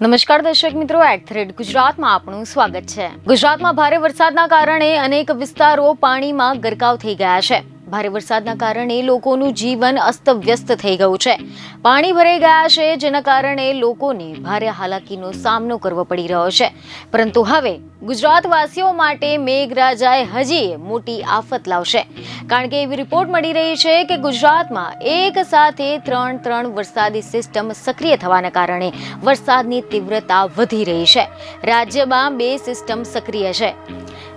નમસ્કાર દર્શક મિત્રો એટ થ્રેડ ગુજરાતમાં આપણું સ્વાગત છે. ગુજરાતમાં ભારે વરસાદના કારણે અનેક વિસ્તારો પાણીમાં ગરકાવ થઈ ગયા છે. ભારે વરસાદના કારણે લોકોનું જીવન અસ્તવ્યસ્ત થઈ ગયું છે. પાણી ભરાઈ ગયા છે, જેના કારણે લોકોને ભારે હાલાકીનો સામનો કરવો પડી રહ્યો છે. પરંતુ હવે ગુજરાતવાસીઓ માટે મેઘરાજાએ હજી મોટી આફત લાવશે. કારણ કે એવી રિપોર્ટ મળી રહી છે કે ગુજરાતમાં એક સાથે ત્રણ ત્રણ વરસાદી સિસ્ટમ સક્રિય થવાના કારણે વરસાદની તીવ્રતા વધી રહી છે. રાજ્યમાં બે સિસ્ટમ સક્રિય છે.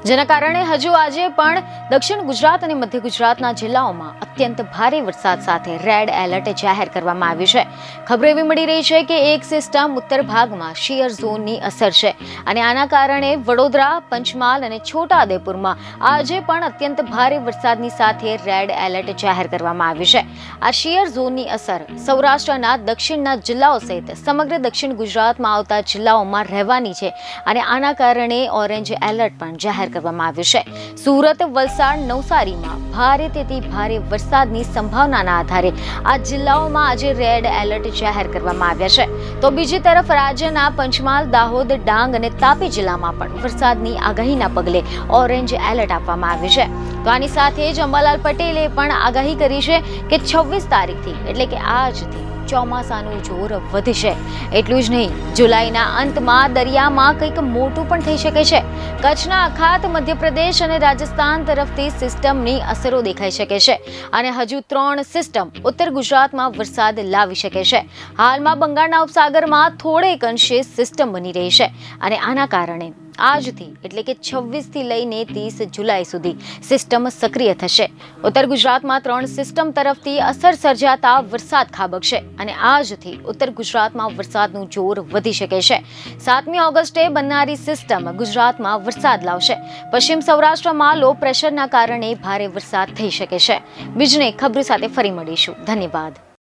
જેના કારણે હજુ આજે પણ દક્ષિણ ગુજરાત અને મધ્ય ગુજરાતના જિલ્લાઓમાં અત્યંત ભારે વરસાદ સાથે રેડ એલર્ટ જાહેર કરવામાં આવ્યું છે. ખબર એવી મળી રહી છે કે એક સિસ્ટમ ઉત્તર ભાગમાં શિયર ઝોનની અસર છે અને આના કારણે વડોદરા, પંચમહાલ અને છોટાઉદેપુરમાં આજે પણ અત્યંત ભારે વરસાદની સાથે રેડ એલર્ટ જાહેર કરવામાં આવ્યું છે. આ શિયર ઝોનની અસર સૌરાષ્ટ્રના દક્ષિણના જિલ્લાઓ સહિત સમગ્ર દક્ષિણ ગુજરાતમાં આવતા જિલ્લાઓમાં રહેવાની છે અને આના કારણે ઓરેન્જ એલર્ટ પણ જાહેર કરવામાં આવ્યું છે. સુરત, વલસાડ, નવસારીમાં ભારે તેથી ભારે વરસાદની સંભાવનાના આધારે આ જિલ્લાઓમાં આજે રેડ એલર્ટ જાહેર કરવામાં આવ્યા છે. તો બીજી તરફ રાજ્યના પંચમહાલ, દાહોદ, ડાંગ અને તાપી જિલ્લામાં પણ વરસાદની આગાહીના પગલે ઓરેન્જ એલર્ટ આપવામાં આવ્યું છે. તો આની સાથે જ અંબાલાલ પટેલે પણ આગાહી કરી છે કે છવ્વીસ તારીખથી, એટલે કે આજથી ચોમાસાનું જોર વધશે એટલું જ નહીં, જુલાઈના અંતમાં દરિયામાં કંઈક મોટું પણ થઈ શકે છે. કચ્છના અખાત, મધ્યપ્રદેશ અને રાજસ્થાન તરફથી સિસ્ટમની અસરો દેખાઈ શકે છે અને હજુ ત્રણ સિસ્ટમ ઉત્તર ગુજરાતમાં વરસાદ લાવી શકે છે. હાલમાં બંગાળના ઉપસાગરમાં થોડેક અંશે સિસ્ટમ બની રહી છે અને આના કારણે આજથી એટલે કે છવ્વીસથી લઈને ત્રીસ જુલાઈ સુધી સિસ્ટમ સક્રિય થશે. ઉત્તર ગુજરાતમાં ત્રણ સિસ્ટમ તરફથી અસર સર્જાતા વરસાદ ખાબકશે અને આજથી ઉત્તર ગુજરાતમાં વરસાદનું જોર વધી શકે છે. સાતમી ઓગસ્ટે બનનારી સિસ્ટમ ગુજરાતમાં વરસાદ લાવશે. પશ્ચિમ સૌરાષ્ટ્રમાં લો પ્રેશરના કારણે ભારે વરસાદ થઈ શકે છે. બીજને ખબર સાથે ફરી મળીશું. ધન્યવાદ.